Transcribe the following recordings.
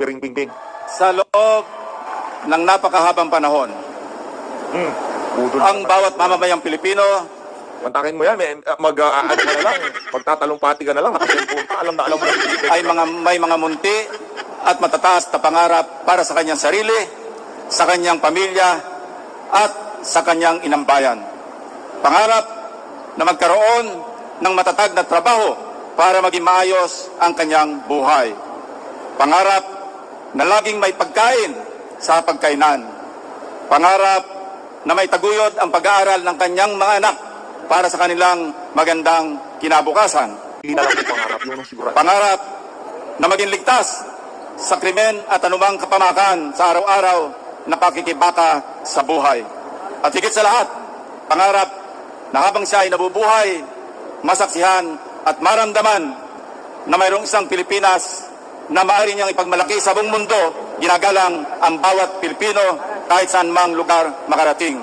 Piring Ping Ping. Sa loob ng napakahabang panahon, Hmm. Budol. ang bawat mamamayang Pilipino Kontakin mo yan, may, mag, uh, ano ka na lang, magtatalumpati ka na lang, ka, alam na alam mo na. ay mga, may mga munti at matataas na pangarap para sa kanyang sarili, sa kanyang pamilya, at sa kanyang inambayan. Pangarap na magkaroon ng matatag na trabaho para maging maayos ang kanyang buhay. Pangarap na laging may pagkain sa pagkainan. Pangarap na may taguyod ang pag-aaral ng kanyang mga anak para sa kanilang magandang kinabukasan. Pangarap na maging ligtas sa krimen at anumang kapamakan sa araw-araw na pakikibaka sa buhay. At higit sa lahat, pangarap na habang siya ay nabubuhay, masaksihan at maramdaman na mayroong isang Pilipinas na maaari niyang ipagmalaki sa buong mundo, ginagalang ang bawat Pilipino kahit saan mang lugar makarating.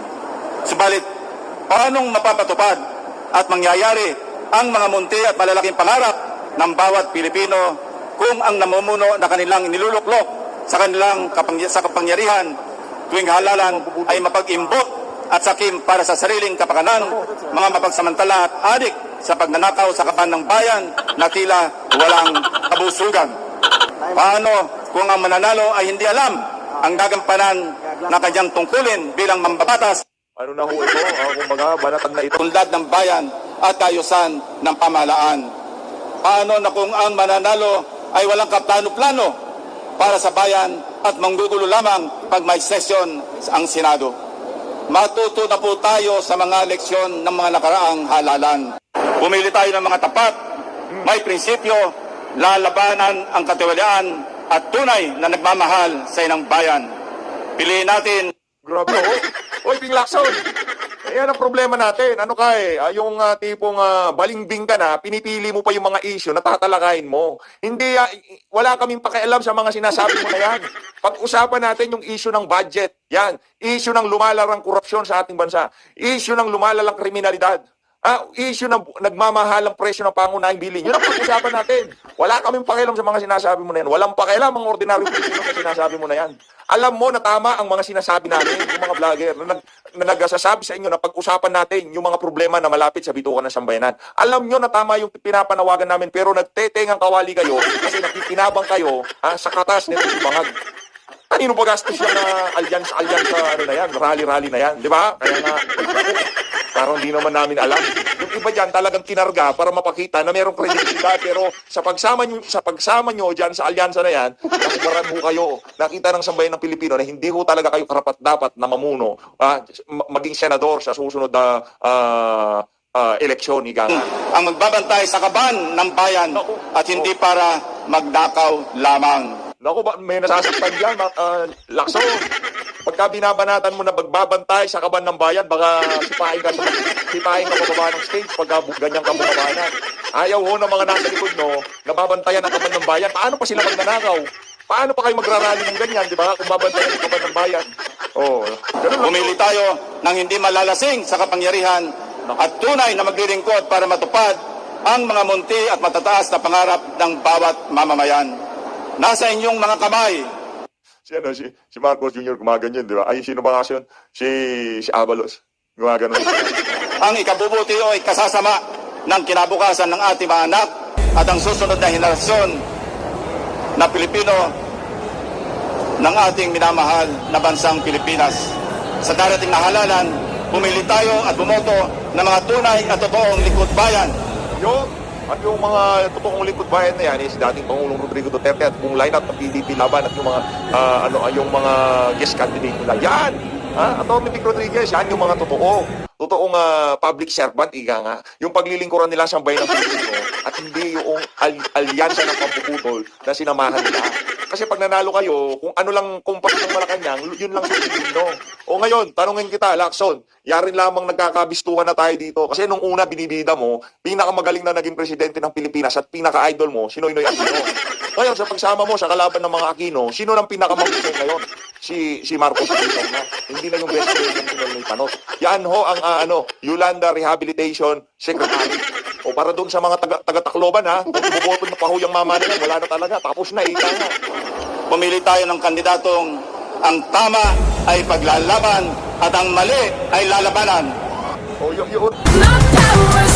Subalit, paanong mapapatupad at mangyayari ang mga munti at malalaking pangarap ng bawat Pilipino kung ang namumuno na kanilang niluluklok sa kanilang kapangya- sa kapangyarihan tuwing halalan ay mapag-imbot at sakim para sa sariling kapakanan, mga mapagsamantala at adik sa pagnanakaw sa kaban ng bayan na tila walang kabusugan. Paano kung ang mananalo ay hindi alam ang gagampanan na kanyang tungkulin bilang mambabatas Ano na ho ito? Uh, kumbaga, banatan na ito. unlad ng bayan at ayusan ng pamahalaan. Paano na kung ang mananalo ay walang kaplano-plano para sa bayan at manggugulo lamang pag may sesyon ang Senado? Matuto na po tayo sa mga leksyon ng mga nakaraang halalan. Pumili tayo ng mga tapat, may prinsipyo, lalabanan ang katiwalaan at tunay na nagmamahal sa inang bayan. Piliin natin Grabe ho. Oy, Ping Lacson. Ayan ang problema natin. Ano ka eh, ah, yung ah, tipong ah, balingbing ka na, pinipili mo pa yung mga issue na tatalakayin mo. Hindi, i- wala kaming pakialam sa mga sinasabi mo na yan. Pag-usapan natin yung issue ng budget. Yan. Issue ng lumalarang korupsyon sa ating bansa. Issue ng lumalalang kriminalidad. Ah, issue ng nagmamahalang presyo ng pangunahing bilhin. Yun ang pag-usapan natin. Wala kaming pakialam sa mga sinasabi mo na yan. Walang pakialam ang ordinaryong Pilipino sa sinasabi mo na yan. Alam mo na tama ang mga sinasabi namin, yung mga vlogger na, nag, na nagsasabi sa inyo na pag-usapan natin yung mga problema na malapit sa bitukan ng sambayanan. Alam nyo na tama yung pinapanawagan namin pero nagtetengang kawali kayo kasi nakikinabang kayo ah, sa katas nito si Bangag. Kanino ba gastos uh, alliance, alliance, ano na yan, rally-rally na yan, di ba? Kaya nga, parang hindi naman namin alam. Yung iba dyan talagang kinarga para mapakita na merong kredibilidad pero sa pagsama nyo, sa pagsama nyo dyan sa alyansa na yan, nakubaran ho kayo. Nakita ng sambayan ng Pilipino na hindi ho talaga kayo karapat dapat na mamuno, ah, ma- maging senador sa susunod na ah, ah, eleksyon, ika nga. ang magbabantay sa kaban ng bayan at hindi para magnakaw lamang. Naku, may nasasaktan dyan, ah, Lakso. Pagka binabanatan mo na magbabantay sa kaban ng bayan, baka sipahin ka, sipahin ka pababa ng stage pagka ganyan ka bumabanan. Ayaw ho ng mga nasa likod no, nababantayan ang kaban ng bayan. Paano pa sila magnanakaw? Paano pa kayo magrarally ng ganyan, di ba? Kung babantayan ang kaban ng bayan. Oh. Pumili tayo ng hindi malalasing sa kapangyarihan at tunay na maglilingkod para matupad ang mga munti at matataas na pangarap ng bawat mamamayan. Nasa inyong mga kamay Si, ano, si, si Marcos Jr. gumaganyan, di ba? Ay, sino ba kasi yun? Si, si Avalos. Gumaganon. ang ikabubuti o ikasasama ng kinabukasan ng ating mga anak at ang susunod na henerasyon na Pilipino ng ating minamahal na bansang Pilipinas. Sa darating na halalan, pumili tayo at bumoto ng mga tunay at totoong likod bayan Yung, at yung mga totoong lingkod bayan na yan, si dating Pangulong Rodrigo Duterte at buong lineup ng PDP laban at yung mga, ah, ano, ah, yung mga guest candidate nila. Yan! Ha? Atty. Vic Rodriguez, yan yung mga totoo. Totoong ah, public servant, ika nga. Yung paglilingkuran nila sa bayan ng Pilipino at hindi yung al- alyansa ng pampuputol na sinamahan nila. Kasi pag nanalo kayo, kung ano lang kumpas ng Malacanang, yun lang susundin nyo. O ngayon, tanungin kita, Lacson, yarin lamang nagkakabistuhan na tayo dito. Kasi nung una binibida mo, pinakamagaling na naging presidente ng Pilipinas at pinaka-idol mo, si Noynoy Aquino. Ngayon, sa pagsama mo sa kalaban ng mga Aquino, sino nang pinakamagusay ngayon? Si si Marcos Aquino na. Hindi na yung best friend ng si Noynoy Panos. Yan ho ang ah, ano, Yolanda Rehabilitation Secretary. O para doon sa mga taga, taga ha, kung na pa ho yung mama nila, wala na talaga, tapos na, ita na. Pumili tayo ng kandidatong ang tama ay paglalaban at ang mali ay lalabanan. O yun yun.